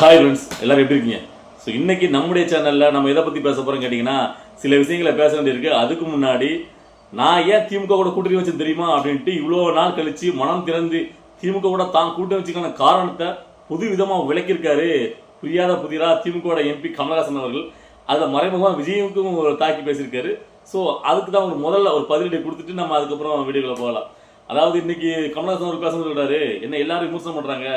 Hi friends எல்லாரும் எப்படி இருக்கீங்க? ஸோ இன்னைக்கு நம்முடைய சேனலில் நம்ம எதை பற்றி பேச போகிறோம் கேட்டிங்கன்னா சில விஷயங்களை பேச வேண்டியிருக்கு. அதுக்கு முன்னாடி நான் ஏன் திமுக கூட கூட்டணி வச்சு தெரியுமா அப்படின்ட்டு இவ்வளோ நாள் கழித்து மனம் திறந்து திமுக கூட தான் கூட்டணி வச்சுக்கான காரணத்தை புது விதமாக விளக்கியிருக்காரு புரியாத புதிராக திமுக எம்பி கமலஹாசன் அவர்கள். அதில் மறைமுகமாக விஜயுக்கும் ஒரு தாக்கி பேசியிருக்காரு. ஸோ அதுக்கு தான் ஒரு முதல்ல ஒரு பதிலடி கொடுத்துட்டு நம்ம அதுக்கப்புறம் வீடியோவில் போகலாம். அதாவது இன்னைக்கு கமலஹாசன் அவர் பேச சொல்கிறாரு என்ன எல்லாரும் விமர்சனம் பண்ணுறாங்க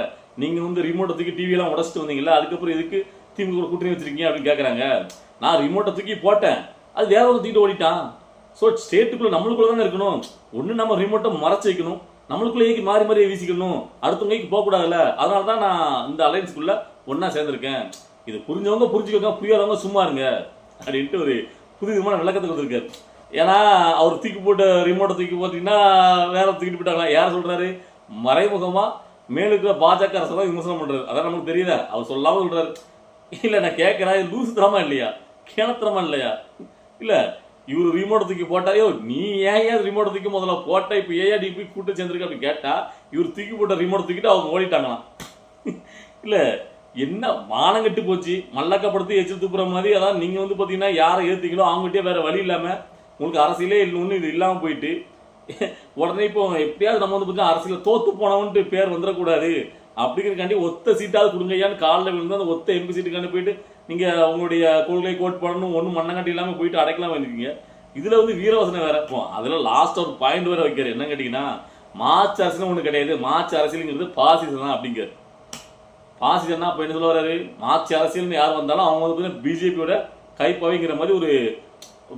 நீங்கள் வந்து ரிமோட்டை தூக்கி டிவி எல்லாம் உடச்சிட்டு வந்தீங்கல்ல அதுக்கப்புறம் எதுக்கு திமுக கூட கூட்டணி வச்சிருக்கீங்க அப்படின்னு கேட்குறாங்க நான் ரிமோட்டை தூக்கி போட்டேன். அது வேற ஒரு தூக்கிட்டு ஓடிட்டான். ஸோ ஸ்டேட்டுக்குள்ளே நம்மளுக்குள்ள தானே இருக்கணும். ஒன்று நம்ம ரிமோட்டை மறைச்சு வைக்கணும். நம்மளுக்குள்ளே ஏக்கி மாறி மாறி வீசிக்கணும். அடுத்தவங்க ஏக்கி போகக்கூடாதுல்ல. அதனால தான் நான் இந்த அலைன்ஸ்குள்ள ஒன்றா சேர்ந்துருக்கேன். இது புரிஞ்சவங்க புரிஞ்சுக்கோங்க புரியாதவங்க சும்மா இருங்க. அப்படின்ட்டு ஒரு புது விதமான விளக்கத்தை கொடுத்துருக்காரு. ஏன்னா அவர் தூக்கி போட்ட ரிமோட்டை தூக்கி போட்டிங்கன்னா வேற தூக்கிட்டு போயிட்டாங்களா? யார் சொல்கிறாரு மறைமுகமாக மேலுக்கு பாஜக அரசு தான் விமர்சனம் பண்றாரு. அதான் நமக்கு தெரியுதா அவர் சொல்லாம சொல்றாரு. இல்ல நான் கேட்கறேன் இது லூசுத்தனமா இல்லையா? கிணத்திரமா இல்லையா? இல்ல இவர் ரிமோட்டை தூக்கி போட்டாயோ நீ ஏன் ஏன் ரிமோட்டை தூக்கி முதல்ல போட்ட? இப்ப ஏன் நீ போய் கூட்டு சேர்ந்துருக்க அப்படின்னு கேட்டா இவர் தூக்கி போட்ட ரிமோட் தூக்கிட்டு அவங்க ஓடிட்டாங்களாம். இல்ல என்ன பானங்கெட்டு போச்சு. மல்லக்கப்படுத்தி எச்சு துப்புற மாதிரி அதான் நீங்க வந்து பாத்தீங்கன்னா யாரை ஏத்தீங்களோ அவங்ககிட்டயே வேற வழி இல்லாம உங்களுக்கு அரசியலே இல்லைன்னு இது இல்லாம போயிட்டு உடனே இப்போ எப்படியாவது நம்ம வந்து பாத்தீங்கன்னா அரசியல் தோத்து போனவன்ட்டு பேர் வந்துடக்கூடாது. அப்படிங்கிறக்காண்டி ஒத்த சீட்டாவது கொடுங்கய்யான்னு காலில் விழுந்து அந்த ஒத்த எம்பி சீட்டுக்காண்டி போயிட்டு நீங்க உங்களுடைய கொள்கை கோட்பாடுன்னு ஒன்றும் மண்ணங்கட்டி இல்லாமல் போயிட்டு அடைக்கலாம் வந்துருக்கீங்க இதுல வந்து வீரவசனம் வேற. இருக்கும் அதில் லாஸ்ட் ஒரு பாயிண்ட் வேற வைக்கிறார். என்ன கேட்டீங்கன்னா மார்ச் அரசியல் ஒன்று கிடையாது. மார்ச் அரசியலுங்கிறது பாசிசம் தான் அப்படிங்கிற பாசிசம்னா அப்ப என்ன சொல்ல வர்றாரு? மார்ச் அரசியல்னு யார் வந்தாலும் அவங்க வந்து பிஜேபியோட கைப்பவைங்கிற மாதிரி ஒரு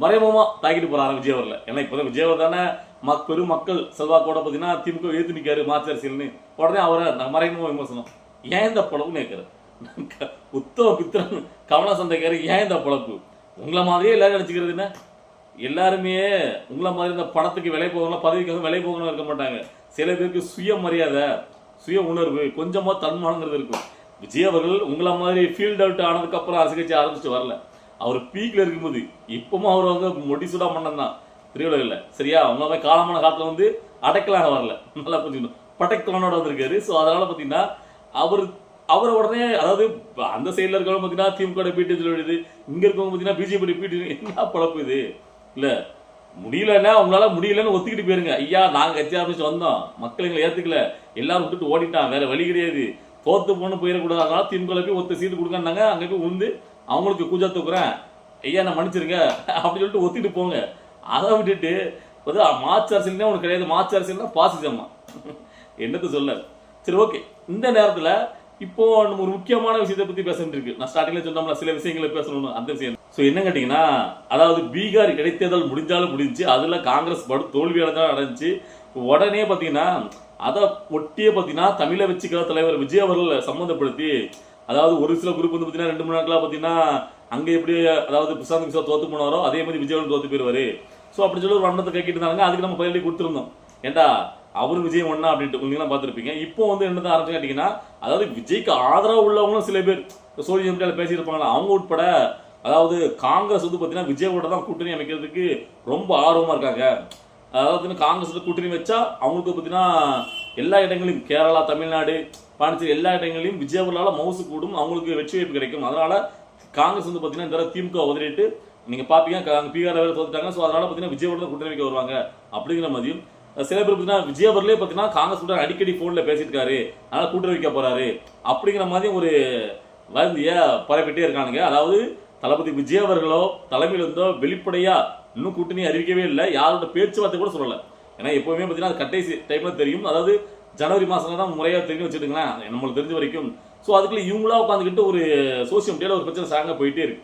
மறைமுகமாக தாக்கிட்டு போறாரு விஜயவரில் ஏன்னா இப்போ விஜயவர் தானே மக் பெரும் மக்கள் செல்வாக்கோட பார்த்தீங்கன்னா திமுக எழுத்து நிற்காரு மார்ச் அரசியல்னு உடனே அவரை நான் மறைமுக விமர்சனம். ஏன் இந்த பழப்பு கேட்கிறார்? உத்தம பித்திரன் கவன கேட்காரு ஏன் இந்த பழப்பு? உங்களை மாதிரியே எல்லாரும் நினச்சிக்கிறது என்ன? எல்லாருமே உங்களை மாதிரி இந்த பணத்துக்கு விலை போகணும் பதவிக்காக விலை போகணும் இருக்க மாட்டாங்க. சில பேருக்கு சுய மரியாதை சுய உணர்வு கொஞ்சமாக தன்மானங்கிறது இருக்கும். விஜய் அவர்கள் உங்களை மாதிரி ஃபீல்ட் அவுட் ஆனதுக்கப்புறம் அரசு கட்சி ஆரம்பிச்சு வரல. அவர் பீக்கில் இருக்கும்போது இப்பவும் அவர் வந்து முடிசுடா மன்னன் தான் திரையுலகில். சரியா? உங்களை மாதிரி காலமான காலத்தில் வந்து அடைக்கலாக வரல. நல்லா புரிஞ்சுக்கணும். படைக்கலானோட வந்திருக்காரு. ஸோ அதனால் பார்த்தீங்கன்னா அவர் அவர் உடனே அதாவது அந்த சைடில் இருக்கிறவங்க பார்த்தீங்கன்னா திமுக பீட்டு சொல்லிடுது இங்கே இருக்கவங்க பார்த்தீங்கன்னா பிஜேபி பீட்டு என்ன பழப்பு இது? இல்லை. முடியலன்னா உங்களால் முடியலன்னு ஒத்துக்கிட்டு போயிருங்க. ஐயா நாங்கள் கட்சி ஆரம்பிச்சு வந்தோம். மக்கள் எங்களை ஏற்றுக்கல எல்லாரும் விட்டுட்டு ஓடிட்டான் வேற வழி கிடையாது. தோத்து போன்னு போயிடக்கூடாது. அதனால திமுக போய் ஒத்த சீட்டு கொடுக்கறாங்க அங்கே போய் உந்து அவங்களுக்கு கூஜா தூக்குறேன். ஐயா நான் மன்னிச்சிருங்க. அப்படி சொல்லிட்டு ஒத்துக்கிட்டு போங்க. அதை விட்டுட்டு வந்து மார்ச் அரசியல்னா உனக்கு கிடையாது மார்ச் அரசியல்னா பாசிசம்மா என்னத்தை சொல்ல சரி ஓகே இந்த நேரத்தில் இப்போ நம்ம ஒரு முக்கியமான விஷயத்தை பத்தி பேசிட்டு இருக்கு. நான் ஸ்டார்டிங்ல சொன்னோம்ல சில விஷயங்களை பேசணும்னு அந்த விஷயம். ஸோ என்ன கேட்டீங்கன்னா அதாவது பீகார் இடைத்தேர்தல் முடிஞ்சாலும் முடிஞ்சு அதில் காங்கிரஸ் படு தோல்வி அடைஞ்சாலும் அடைஞ்சு உடனே பார்த்தீங்கன்னா அதை ஒட்டியே பார்த்தீங்கன்னா தமிழை வச்சுக்கிற தலைவர் விஜய் அவர்கள் சம்மந்தப்படுத்தி அதாவது ஒரு சில குரூப் வந்து பார்த்தீங்கன்னா ரெண்டு மூணு நாட்களாக பார்த்தீங்கன்னா அங்கே எப்படி அதாவது பிரசாந்த் மிஸ்ரா தோத்து போனாரோ அதே மாதிரி விஜய் அவர்கள் தோத்து போயிடுவார் ஸோ அப்படி சொல்லி ஒரு வண்ணத்தை கேட்டுட்டு இருந்தாங்க. அதுக்கு நம்ம பதிலடி கொடுத்துருந்தோம். ஏண்டா அவர் விஜய் ஒன்னா அப்படின்ட்டு நீங்களாம் பார்த்துருப்பீங்க. இப்போ வந்து என்னதான் ஆரம்பிச்சு கேட்டிங்கன்னா அதாவது விஜய்க்கு ஆதரவு உள்ளவங்களும் சில பேர் சோழி எம்ஜிஆர் பேசியிருப்பாங்களா அவங்க உட்பட அதாவது காங்கிரஸ் வந்து பார்த்தீங்கன்னா விஜயோட தான் கூட்டணி அமைக்கிறதுக்கு ரொம்ப ஆர்வமாக இருக்காங்க. அதாவது காங்கிரஸ் கூட்டணி வச்சா அவங்களுக்கு பார்த்தீங்கன்னா எல்லா இடங்களையும் கேரளா தமிழ்நாடு பாண்டிச்சேரி எல்லா இடங்களையும் விஜயவர்களால மவுசு கூடும் அவங்களுக்கு வெற்றி வாய்ப்பு கிடைக்கும். அதனால காங்கிரஸ் வந்து பார்த்தீங்கன்னா இந்த திமுக உதறிட்டு நீங்கள் பார்ப்பீங்க அங்கே பீகார் வேறு தோத்துட்டாங்க. ஸோ அதனால் பார்த்தீங்கன்னா விஜயோட கூட்டணி வைக்க வருவாங்க அப்படிங்கிற மாதிரியும் சில பேர் பார்த்தீங்கன்னா விஜய் பார்த்தீங்கன்னா காங்கிரஸ் கூட அடிக்கடி ஃபோனில் பேசியிருக்காரு. அதனால் கூட்டணி வைக்க போகிறாரு அப்படிங்கிற மாதிரி ஒரு வதந்தியை பரப்பிட்டே இருக்கானுங்க. அதாவது தளபதி விஜய் அவர்களோ தலைமையில் இருந்தோ வெளிப்படையாக இன்னும் கூட்டணி அறிவிக்கவே இல்லை. யாரோட பேச்சுவார்த்தை கூட சொல்லலை. ஏன்னா எப்போவுமே பார்த்தீங்கன்னா அது கட்டை டைமில் தெரியும். அதாவது ஜனவரி மாதம் தான் முறையாக தெரிஞ்சு வச்சுட்டுங்களேன். நம்மளுக்கு தெரிஞ்ச வரைக்கும். ஸோ அதுக்குள்ளே இவங்களா உட்காந்துக்கிட்டு ஒரு சோசியல் மீடியாவில் ஒரு பிரச்சனை சாங்க போயிட்டே இருக்கு.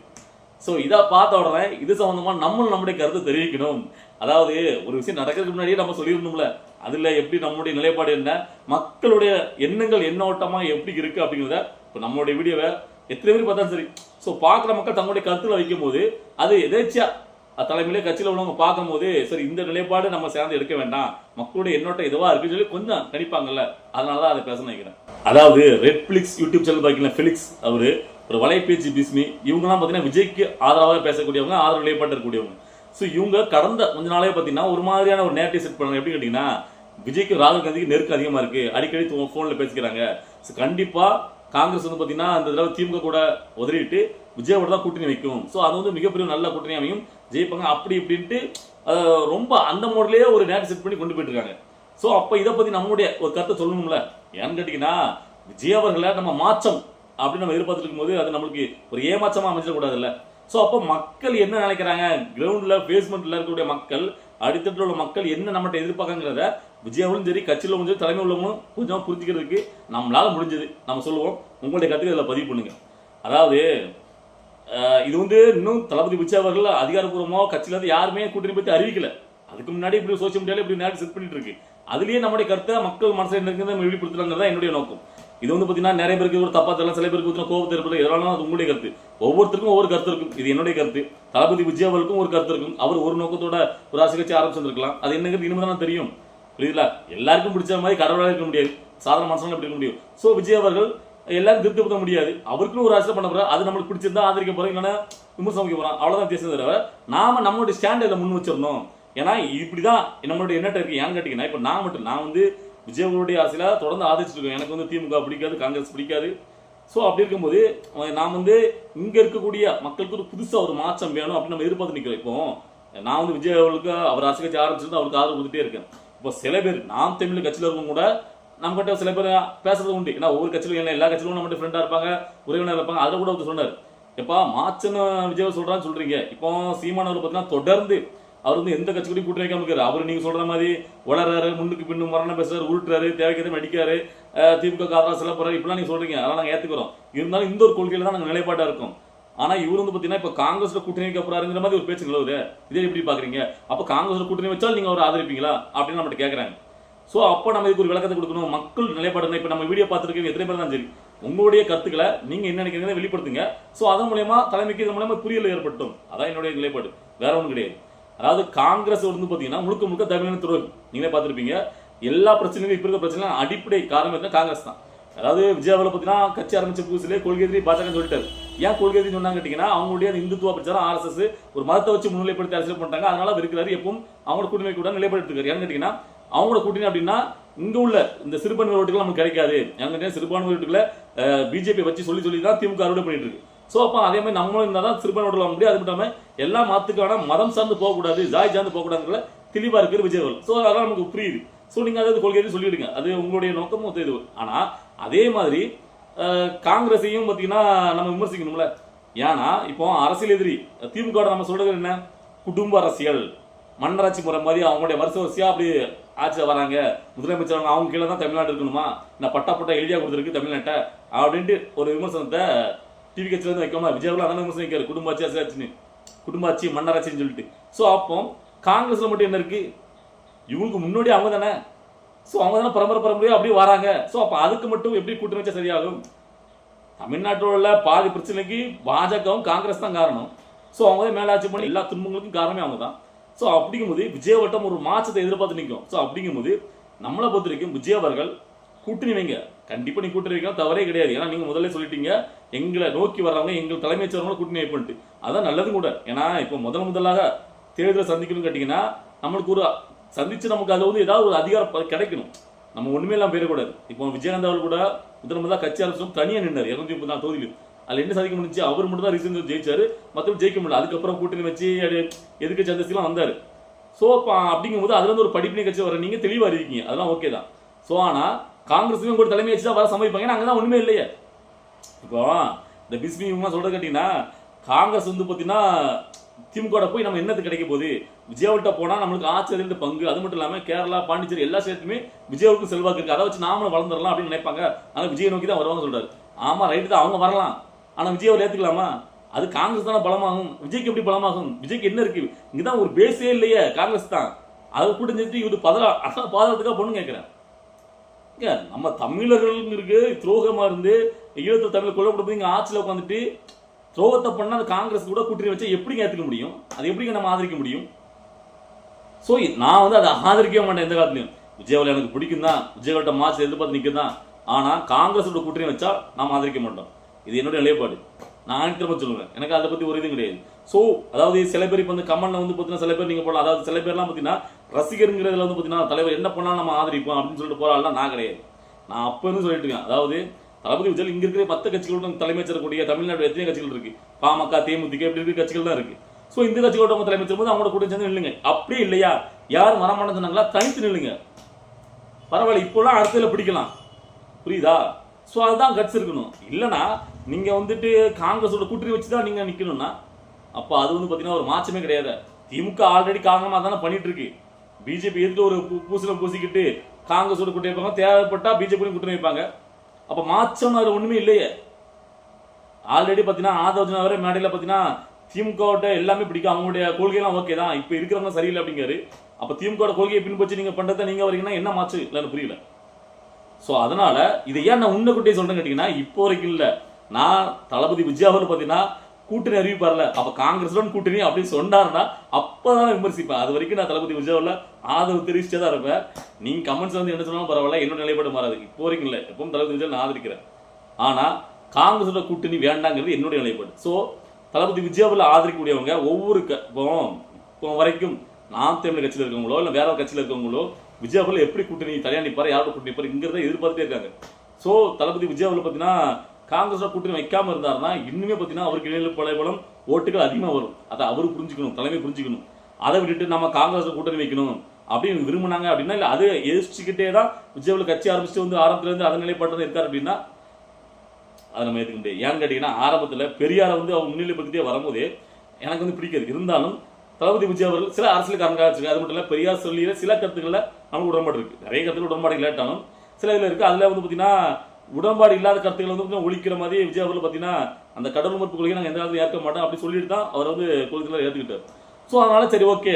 ஸோ இதை பார்த்த உடனே இது சம்மந்தமாக நம்மளும் நம்முடைய கருத்தை தெரிவிக்கணும். அதாவது ஒரு விஷயம் நடக்கிறதுக்கு முன்னாடியே நம்ம சொல்லியிருந்தோம்ல அதில் எப்படி நம்மளுடைய நிலைப்பாடு என்ன? மக்களுடைய எண்ணங்கள் எண்ணோட்டமாக எப்படி இருக்கு அப்படிங்கிறத இப்போ நம்மளுடைய வீடியோவை எத்தனை பேர் பார்த்தாலும் சரி. ஸோ பார்க்குற மக்கள் தங்களுடைய கருத்தில் வைக்கும் போது அது எதேச்சியா தலைமையிலே கட்சியில் உள்ளவங்க பார்க்கும்போது சரி இந்த நிலைப்பாடு நம்ம சேர்ந்து எடுக்க வேண்டாம். மக்களுடைய எண்ணோட்டம் இதுவாக இருக்குன்னு சொல்லி கொஞ்சம் கணிப்பாங்கல்ல அதனால தான் அதை பேச நினைக்கிறேன். அதாவது ரெட்ஃப்ளிக்ஸ் யூடியூப் சேனல் பார்க்கல ஃபிலிக்ஸ் அவர் ஒரு வலைபேச்சு பிஸ்மி இவங்கலாம் பார்த்தீங்கன்னா விஜய்க்கு ஆதரவாக பேசக்கூடியவங்க ஆதரவு நிலைப்பாட்டு இருக்கக்கூடியவங்க ஸோ இவங்க கடந்த கொஞ்ச நாளே பார்த்தீங்கன்னா ஒரு மாதிரியான ஒரு நேரத்தை செட் பண்ணாங்க எப்படி கேட்டிங்கன்னா விஜய்க்கு ராகுல் காந்திக்கு நெருக்கம் அதிகமாக இருக்குது அடிக்கடி ஃபோனில் பேசிக்கிறாங்க. ஸோ கண்டிப்பாக காங்கிரஸ் வந்து பார்த்தீங்கன்னா அந்த தடவை திமுக கூட உதறிட்டு விஜயோட தான் கூட்டணி வைக்கும். ஸோ அது வந்து மிகப்பெரிய நல்ல கூட்டணி அமையும். ஜெயிப்பாங்க. அப்படி இப்படின்ட்டு ரொம்ப அந்த மோட்லேயே ஒரு நேரத்தை செட் பண்ணி கொண்டு போயிட்டு இருக்காங்க ஸோ அப்போ இதை பற்றி நம்மளுடைய ஒரு கருத்தை சொல்லணும்ல? ஏன்னு கேட்டிங்கன்னா விஜய் அவர்களை நம்ம மாற்றம் அப்படின்னு நம்ம எதிர்பார்த்துட்டு இருக்கும்போது அது நம்மளுக்கு ஒரு ஏமாற்றமா அமைச்சிடக்கூடாதுல்ல ஸோ அப்போ மக்கள் என்ன நினைக்கிறாங்க? கிரவுண்டில் பேஸ்மெண்ட்டில் இருக்கக்கூடிய மக்கள் அடித்தட்டில் உள்ள மக்கள் என்ன நம்மகிட்ட எதிர்பார்க்கங்கிறத விஜயாவும் சரி கட்சியில் கொஞ்சம் தலைமை உள்ளவங்களும் கொஞ்சம் புரிஞ்சுக்கிறதுக்கு நம்மளால் முடிஞ்சது. நம்ம சொல்லுவோம். உங்களுடைய கருத்துக்கு இதில் பதிவு பண்ணுங்க. அதாவது இது வந்து இன்னும் தளபதி விஜய் அவர்கள் அதிகாரப்பூர்வமாக கட்சியில் இருந்து யாருமே கூட்டணி பற்றி அறிவிக்கல. அதுக்கு முன்னாடி இப்படி சோசியல் மீடியாவில் இப்படி நேரம் செட் பண்ணிட்டு இருக்கு. அதுலயே நம்முடைய கருத்தை மக்கள் மனசில் என்ன இருக்குன்னு நம்ம தான் என்னுடைய நோக்கம். இது வந்து பார்த்தீங்கன்னா நிறைய பேருக்கு ஒரு தப்பா தெரியல சில பேருக்கு ஊற்றின கோபத்தை ஏற்படுது எதனாலும் அது உங்களுடைய கருத்து. ஒவ்வொருத்தருக்கும் ஒவ்வொரு கருத்து இருக்கும். இது என்னுடைய கருத்து. தளபதி விஜய் அவருக்கும் ஒரு கருத்து இருக்கும். அவர் ஒரு நோக்கத்தோட ஒரு அரசியல் கட்சி ஆரம்பிச்சிருக்கலாம் அது என்னங்கிறது இனிமே தெரியும். புரியுதுல எல்லாருக்கும் பிடிச்ச மாதிரி கடவுளாக இருக்க முடியாது. சாதாரண மனுஷங்க எப்படி இருக்க முடியும்? ஸோ விஜய் அவர்கள் எல்லாரும் திருப்திப்படுத்த முடியாது. அவருக்குன்னு ஒரு அரசியல் பண்ண போறாரு. அது நம்மளுக்கு பிடிச்சிருந்தா ஆதரிக்க போறோம் இல்லைன்னா விமர்சனம் வைக்க போறோம் அவ்வளவுதான் தேசிய தவிர நாம நம்மளுடைய ஸ்டாண்ட் முன் வச்சிடணும். ஏன்னா இப்படிதான் நம்மளுடைய எண்ணத்தை இருக்கு. ஏன்னு கேட்டீங்கன்னா இப்போ நான் மட்டும் நான் வந்து விஜய் அவர்களுடைய அரசியல தொடர்ந்து ஆதரிச்சுட்டு இருக்கோம். எனக்கு வந்து திமுக பிடிக்காது காங்கிரஸ் பிடிக்காது. ஸோ அப்படி இருக்கும்போது நான் வந்து இங்கே இருக்கக்கூடிய மக்களுக்கு ஒரு புதுசாக ஒரு மாற்றம் வேணும் அப்படின்னு நம்ம எதிர்பார்த்து நிற்கிறோம் இப்போ நான் வந்து விஜய் அவர்களுக்கு அவர் அரசியல் கட்சி ஆரம்பிச்சிருந்து அவருக்கு ஆதரவு கொடுத்துட்டே இருக்கேன். இப்போ சில பேர் நாம் தமிழ் கட்சியில இருக்கவங்க கூட நம்ம கிட்ட சில பேர் பேசுறது உண்டு. ஏன்னா ஒவ்வொரு கட்சியிலும் இல்லை எல்லா கட்சியிலும் நம்மகிட்ட ஃப்ரெண்டாக இருப்பாங்க உறவினர் இருப்பாங்க. அதில் கூட ஒருத்தர் சொன்னார். எப்பா மாச்சன்னு விஜய் சொல்கிறான்னு சொல்கிறீங்க இப்போ சீமானவர் பார்த்தீங்கன்னா தொடர்ந்து அவர் வந்து எந்த கட்சி கூட்டணி வைக்காம இருக்காரு. அவர் நீங்க சொல்ற மாதிரி வளர்றாரு முன்னுக்கு பின்னு மரணம் பேசுறாரு உருட்டுறாரு தேவைக்கு நடிக்காரு திமுக காதலா செல்ல போறாரு இப்படிலாம் நீங்க சொல்றீங்க. அதெல்லாம் நாங்க ஏத்துக்கிறோம். இருந்தாலும் இந்த ஒரு கொள்கையில தான் நாங்க நிலைப்பாட்டா இருக்கோம். ஆனா இவர் வந்து பாத்தீங்கன்னா இப்ப காங்கிரஸ்ல கூட்டணி வைக்க போறாருங்கிற மாதிரி ஒரு பேச்சு நிலவுது இதே எப்படி பாக்குறீங்க? அப்ப காங்கிரஸ்ல கூட்டணி வச்சால் நீங்க அவரை ஆதரிப்பீங்களா? அப்படின்னு நம்மகிட்ட கேக்குறாங்க. சோ அப்போ நம்ம இதுக்கு ஒரு விளக்கத்தை கொடுக்கணும். மக்கள் நிலைப்பாடு என்ன? இப்ப நம்ம வீடியோ பார்த்துருக்கீங்க எத்தனை பேர் தான் சரி உங்களுடைய கருத்துக்களை நீங்க என்ன நினைக்கிறீங்க வெளிப்படுத்துங்க. சோ அதன் மூலயமா தலைமைக்கு இதன் மூலயமா புரியல் ஏற்பட்டும். அதான் என்னுடைய நிலைப்பாடு. வேற ஒன்றும் கிடையாது. அதாவது காங்கிரஸ் வந்து பார்த்தீங்கன்னா முழுக்க முழுக்க தமிழின துரோகி நீங்களே பார்த்துருப்பீங்க. எல்லா பிரச்சனைகளும் இப்போ இருக்க பிரச்சனை அடிப்படை காரணம் என்ன காங்கிரஸ் தான். அதாவது விஜயாவில் பார்த்தீங்கன்னா கட்சி ஆரம்பிச்ச புதுசுலேயே கொள்கை எதிரி பாஜக சொல்லிட்டாரு. ஏன் கொள்கை எதிரி சொன்னாங்க கேட்டீங்கன்னா அவங்களுடைய இந்துத்துவ பிரச்சாரம் ஆர்எஸ்எஸ் ஒரு மதத்தை வச்சு முன்னிலைப்படுத்தி அரசியல் பண்ணுறாங்க அதனால அவர் இருக்கிறாரு எப்பவும் அவங்களோட கூட்டணி கூட நிலைப்படுத்திருக்காரு ஏன்னு கேட்டீங்கன்னா அவங்களோட கூட்டணி அப்படின்னா இங்க உள்ள இந்த சிறுபான்மை ஓட்டுகள் நமக்கு கிடைக்காது. ஏன்னு கேட்டீங்கன்னா சிறுபான்மை ஓட்டுகளை பிஜேபி வச்சு சொல்லி சொல்லி தான் திமுக அறுவடை பண்ணிட்டு இருக்கு. ஸோ அப்போ அதே மாதிரி நம்மளும் இருந்தால் தான் சிறுபான்மை ஓட்டுகள் வாங்க முடியும். அது மட்டும் இல்லாம எல்லா மதத்துக்கான மதம் சார்ந்து போகக்கூடாது ஜாய் சார்ந்து போகக்கூடாதுங்கிற தெளிவாக இருக்கிற விஜய் அவர்கள். ஸோ அதெல்லாம் நமக்கு புரியுது. ஸோ நீங்கள் அதாவது கொள்கையை சொல்லிடுங்க. அது உங்களுடைய நோக்கமும் இது. ஆனால் அதே மாதிரி காங்கிரஸையும் பார்த்தீங்கன்னா நம்ம விமர்சிக்கணும்ல. ஏன்னா இப்போ அரசியல் எதிரி திமுக நம்ம சொல்றது என்ன? குடும்ப அரசியல். மன்னராட்சி முறை மாதிரி அவங்களுடைய வருஷ வரிசையாக அப்படி ஆட்சியில் வராங்க. முதலமைச்சர் அவங்க அவங்க கீழே தான் தமிழ்நாடு இருக்கணுமா? நான் பட்டா பட்டா எழுதியா கொடுத்துருக்கு தமிழ்நாட்டை அப்படின்ட்டு ஒரு விமர்சனத்தை டிவி கட்சியில் வந்து வைக்காம விஜயகுல அதான் விமர்சனம் வைக்காரு குடும்ப ஆட்சி அரசியலாட்சின்னு குடும்ப ஆட்சி மன்னராட்சின்னு சொல்லிட்டு. ஸோ அப்போ காங்கிரஸில் மட்டும் என்ன இருக்குது இவங்களுக்கு முன்னாடி அவங்க தானே. ஸோ அவங்க தானே பரம்பரை பரம்பரையாக அப்படியே வராங்க. ஸோ அப்போ அதுக்கு மட்டும் எப்படி கூட்டணி வச்சா சரியாகும்? தமிழ்நாட்டில் உள்ள பாதி பிரச்சனைக்கு பாஜகவும் காங்கிரஸ் தான் காரணம். ஸோ அவங்க தான் மேலாட்சி பண்ணி எல்லா துன்பங்களுக்கும் காரணமே அவங்க தான். ஸோ அப்படிங்கும்போது விஜய் வட்டம் ஒரு மாற்றத்தை எதிர்பார்த்து நிற்கும். ஸோ அப்படிங்கும்போது நம்மளை பொறுத்த வரைக்கும் விஜய் அவர்கள் கூட்டணி வைங்க. கண்டிப்பாக நீ கூட்டணி வைக்கலாம் தவறே கிடையாது. ஏன்னா நீங்கள் முதல்ல சொல்லிட்டீங்க எங்களை நோக்கி வர்றவங்க எங்கள் தலைமைச் செயலர்களும் கூட்டணி பண்ணிட்டு அதான் நல்லதும் கூட. ஏன்னா இப்போ முதல் முதலாக தேர்தலை சந்திக்கணும்னு கேட்டிங்கன்னா நம்மளுக்கு ஒரு சந்திச்சு நமக்கு அது வந்து ஏதாவது ஒரு அதிகாரம் கிடைக்கணும். நம்ம ஒண்ணுமே போயிடக்கூடாது. இப்போ விஜயகாந்த் அவர் கூட முதல் முதலாக கட்சி அரசும் தனியாக நின்றார் இரநூத்தி முப்பது நாலு தொகுதியில். அதில் என்ன சாதிக்க முடிஞ்சு அவர் மட்டும் தான் ரீசன் ஜெயிச்சார். மற்றபடி ஜெயிக்க முடியல. அதுக்கப்புறம் கூட்டணி வச்சு எதுக்கு சந்தஸ்லாம் வந்தார். ஸோ அப்போ அப்படிங்கும்போது அதுல இருந்து ஒரு படிப்பினை கட்சி வர நீங்கள் தெளிவாக இருக்கீங்க. அதெல்லாம் ஓகே தான். ஸோ ஆனால் காங்கிரஸுமே கூட தலைமை வச்சு தான் வர சமைப்பாங்க ஏன்னா அங்கதான் ஒன்றுமே இல்லையே. இப்போ இந்த பிஸ்மி இவங்க கேட்டிங்கன்னா காங்கிரஸ் வந்து பார்த்தீங்கன்னா திமுக போய் நம்ம என்னது கிடைக்க போகுது? விஜயாவிட்ட போனால் நம்மளுக்கு ஆச்சரிய பங்கு. அது மட்டும் இல்லாமல் கேரளா பாண்டிச்சேரி எல்லா ஸ்டேட்டுமே விஜயாவுக்கும் செல்வாக்கு இருக்குது அதை வச்சு நாமளும் வளர்ந்துடலாம் அப்படின்னு நினைப்பாங்க. ஆனால் விஜய் நோக்கி தான் வருவாங்க சொல்கிறார் ஆமா ரைட்டு தான். அவங்க வரலாம். ஆனால் விஜய் அவர் அது காங்கிரஸ் தானே பலமாகும். விஜய்க்கு எப்படி பலமாகும்? விஜய்க்கு என்ன இருக்கு? இங்கதான் ஒரு பேஸே இல்லையே காங்கிரஸ் தான். அதை கூட்டம் சேர்த்து இவர் பதற அதான் பாதகத்துக்காக பொண்ணு கேட்குறேன் ஏங்க, நம்ம தமிழர்களுக்கு துரோகமா இருந்து ஈழத்து தமிழ் கொல்லப்படுறது இங்க ஆட்சியில் உட்காந்துட்டு துரோகத்தை பண்ணால் அந்த காங்கிரஸ் கூட கூட்டணி வச்சா எப்படிங்க ஏற்றுக்க முடியும்? அது எப்படிங்க நம்ம ஆதரிக்க முடியும்? ஸோ நான் வந்து அதை ஆதரிக்கவே மாட்டேன் எந்த காலத்துலையும். விஜயவால் எனக்கு பிடிக்கும் தான் விஜயவால்கிட்ட மார்ச் எதிர்பார்த்து நிற்கும் தான் ஆனால் காங்கிரஸோட கூட்டணி வச்சா நாம் ஆதரிக்க மாட்டோம். இது என்னுடைய நிலைப்பாடு. நான் திரும்ப சொல்லுவேன். எனக்கு அதை பற்றி ஒரு இதுவும் கிடையாது. ஸோ அதாவது சில பேர் இப்போ வந்து கமெண்ட்ல வந்து பார்த்தீங்கன்னா சில பேர் நீங்கள் போகலாம் அதாவது சில பேர்லாம் பார்த்தீங்கன்னா ரசிகருங்கிறதுல வந்து பார்த்தீங்கன்னா தலைவர் என்ன பண்ணாலும் நம்ம ஆதரிப்போம் அப்படின்னு சொல்லிட்டு போகிறாள்லாம் நான் கிடையாது. நான் அப்போ இருந்து சொல்லிட்டு இருக்கேன். அதாவது தளபதி விஜய் இங்க இருக்கிற பத்து கட்சிகளோட தலைமை கூடிய தமிழ்நாடு எத்தனை கட்சிகள் இருக்கு? பாமக தேமுதிக இப்படி இருக்கிற கட்சிகள் தான் இருக்கு. ஸோ இந்த கட்சிகளோட தலைமை தலைமைச் போது அவங்களோட கூட சேர்ந்து நில்லுங்க. அப்படி இல்லையா? யார் வரமாட்டேன்னு சொன்னாங்களா? தனித்து நில்லுங்க. பரவாயில்ல இப்போலாம் அடுத்ததுல பிடிக்கலாம். புரியுதா? ஸோ அதுதான் கட்ஸ் இருக்கணும். இல்லைனா நீங்க வந்துட்டு காங்கிரஸோட கூட்டணி வச்சு தான் நீங்க நிக்கணும்னா அப்போ அது வந்து பார்த்தீங்கன்னா ஒரு மாற்றமே கிடையாது. திமுக ஆல்ரெடி காரணமாக தானே பண்ணிட்டு இருக்கு பிஜேபி எதிர்த்து ஒரு பூசணம் பூசிக்கிட்டு காங்கிரஸோட கூட்டணி வைப்பாங்க? தேவைப்பட்டா பிஜேபியும் கூட்டணி வைப்பாங்க. அப்போ மாற்றம் அதில் ஒன்றுமே இல்லையே. ஆல்ரெடி பார்த்தீங்கன்னா ஆதவஜனா வரை மேடையில் பார்த்தீங்கன்னா திமுகவோட எல்லாமே பிடிக்கும். அவங்களுடைய கொள்கைலாம் ஓகே தான். இப்போ இருக்கிறவங்க சரியில்லை அப்படிங்காரு அப்போ திமுகவோட கொள்கையை பின்பற்றி நீங்கள் பண்றதை நீங்கள் வரீங்கன்னா என்ன மாற்று இல்லைன்னு புரியல. ஸோ அதனால் இதை ஏன் நான் உன்னை குட்டியை சொல்கிறேன்னு கேட்டிங்கன்னா இப்போ வரைக்கும் இல்லை. நான் தளபதி விஜய் அவர் பார்த்தீங்கன்னா கூட்டணி அறிவிப்பார்ல அப்ப காங்கிரஸுடன் கூட்டணி அப்படின்னு சொன்னார்னா அப்பதான் நான் விமர்சிப்பேன். அது வரைக்கும் நான் தளபதி விஜயாவில் ஆதரவு தெரிவிச்சே தான் இருப்பேன். நீங்க கமெண்ட்ஸ் வந்து என்ன சொன்னாலும் பரவாயில்ல என்னோட நிலைப்பாடு மாறாது. இப்போ வரைக்கும் இல்லை. எப்பவும் தளபதி விஜய் நான் ஆதரிக்கிறேன். ஆனா காங்கிரஸோட கூட்டணி வேண்டாங்கிறது என்னுடைய நிலைப்பாடு. ஸோ தளபதி விஜயாவில் ஆதரிக்கக்கூடியவங்க ஒவ்வொரு க- இப்போ இப்போ வரைக்கும் நாம் தமிழ் கட்சியில் இருக்கவங்களோ இல்லை வேற ஒரு கட்சியில் இருக்கவங்களோ விஜயாவில் எப்படி கூட்டணி தனியாக நிற்பார் யாரோட கூட்டணி நிற்பாரு இங்கிறத எதிர்பார்த்துட்டே இருக்காங்க. ஸோ தளபதி விஜயாவில் பார்த்தீங்கன்னா காங்கிரஸோட கூட்டணி வைக்காம இருந்தாருன்னா இன்னுமே பார்த்தீங்கன்னா அவருக்கு இடையில பல பலம் ஓட்டுகள் அதிகமாக வரும். அதை அவரு புரிஞ்சுக்கணும் தலைமை புரிஞ்சுக்கணும். அதை விட்டுட்டு நம்ம காங்கிரஸ் கூட்டணி வைக்கணும் அப்படின்னு விரும்பினாங்க அப்படின்னா இல்லை அதை எதிர்ச்சிக்கிட்டே தான் விஜயாவில் கட்சி ஆரம்பிச்சுட்டு வந்து ஆரம்பத்துலேருந்து அதன் நிலைப்பாட்டு இருக்கார் அப்படின்னா அதை நம்ம ஏற்றுக்க முடியாது. ஏன்னு கேட்டிங்கன்னா ஆரம்பத்தில் பெரியாரை வந்து அவங்க முன்னிலைப்படுத்தியே வரும்போதே எனக்கு வந்து பிடிக்காது. இருந்தாலும் தளபதி விஜய் அவர்கள் சில அரசியல் காரணங்களாக வச்சிருக்கு அது மட்டும் இல்லை பெரியார் சொல்லியில் சில கருத்துக்களில் நமக்கு உடன்பாடு இருக்குது நிறைய கருத்துக்கள் உடன்பாடு இல்லாட்டாலும் சில இதில் இருக்குது அதில் வந்து பார்த்தீங்கன்னா உடன்பாடு இல்லாத கருத்துக்கள் வந்து ஒழிக்கிற மாதிரி விஜய் அவர்கள் பார்த்தீங்கன்னா அந்த கடவுள் மறுப்பு கொள்கையை நாங்கள் எந்த காலத்தில் ஏற்க மாட்டோம். அப்படி சொல்லிட்டு தான் அவர் வந்து கொள்கையில் ஏற்றுக்கிட்டார் ஸோ அதனால சரி ஓகே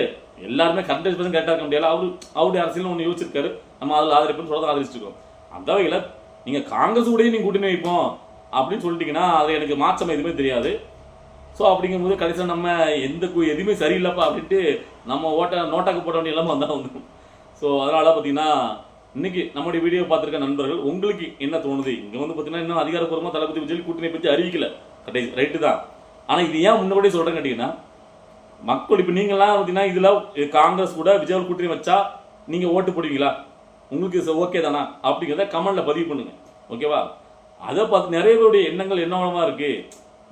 எல்லாருமே ஹண்ட்ரட் பர்சன்ட் கரெக்டாக இருக்க முடியல. அவரு அவருடைய அரசியல் ஒன்று யோசிச்சிருக்காரு. நம்ம அதில் ஆதரிப்புன்னு சொல்றதை ஆதரிச்சிருக்கோம். அந்த வகையில் நீங்கள் காங்கிரஸ் கூடயும் நீங்கள் கூட்டணி வைப்போம் அப்படின்னு சொல்லிட்டீங்கன்னா அது எனக்கு மாற்றம் எதுவுமே தெரியாது. ஸோ அப்படிங்கும்போது கடைசியில் நம்ம எந்த கு- எதுவுமே சரியில்லைப்பா அப்படின்ட்டு நம்ம ஓட்ட நோட்டாக்கு போட வேண்டிய நிலைமை வந்தால் வந்துடும் ஸோ அதனால் பார்த்தீங்கன்னா இன்னைக்கு நம்முடைய வீடியோ பார்த்துருக்க நண்பர்கள் உங்களுக்கு என்ன தோணுது? இங்கே வந்து பார்த்தீங்கன்னா இன்னும் அதிகாரப்பூர்வமாக தளபதி விஜய் கூட்டணி பற்றி அறிவிக்கல. கடைசி ரைட்டு தான். ஆனால் இது ஏன் முன்னாடியே சொல்கிறேன் கேட்டிங்கன்னா மக்கள் இப்போ நீங்களாம் பார்த்தீங்கன்னா இதில் காங்கிரஸ் கூட விஜய் கூட்டணி வச்சா நீங்கள் ஓட்டு போடுவீங்களா? உங்களுக்கு ஓகே தானா? அப்படிங்கிறத கமெண்டில் பதிவு பண்ணுங்கள் ஓகேவா அதை பார்த்து நிறைய பேருடைய எண்ணங்கள் என்னவா இருக்குது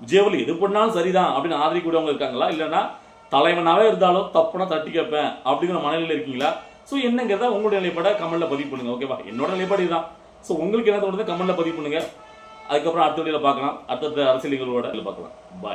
விஜயவல் எது பண்ணாலும் சரிதான் அப்படின்னு ஆதரிக்கூடியவங்க இருக்காங்களா? இல்லைன்னா தலைவனாகவே இருந்தாலும் தப்புனா தட்டி கேட்பேன் அப்படிங்கிற மனநிலையில் இருக்கீங்களா? ஸோ என்னங்கிறத உங்களுடைய நிலைப்பாடை கமெண்ட்ல பதிவு பண்ணுங்க ஓகேவா என்னோட நிலைப்பாடு இதுதான். ஸோ உங்களுக்கு என்ன தோணுது? கமெண்ட்ல பதிவு பண்ணுங்க. அதுக்கப்புறம் அடுத்த வழியில் பார்க்கலாம். அடுத்தடுத்த அரசியல் பார்க்கலாம். பாய்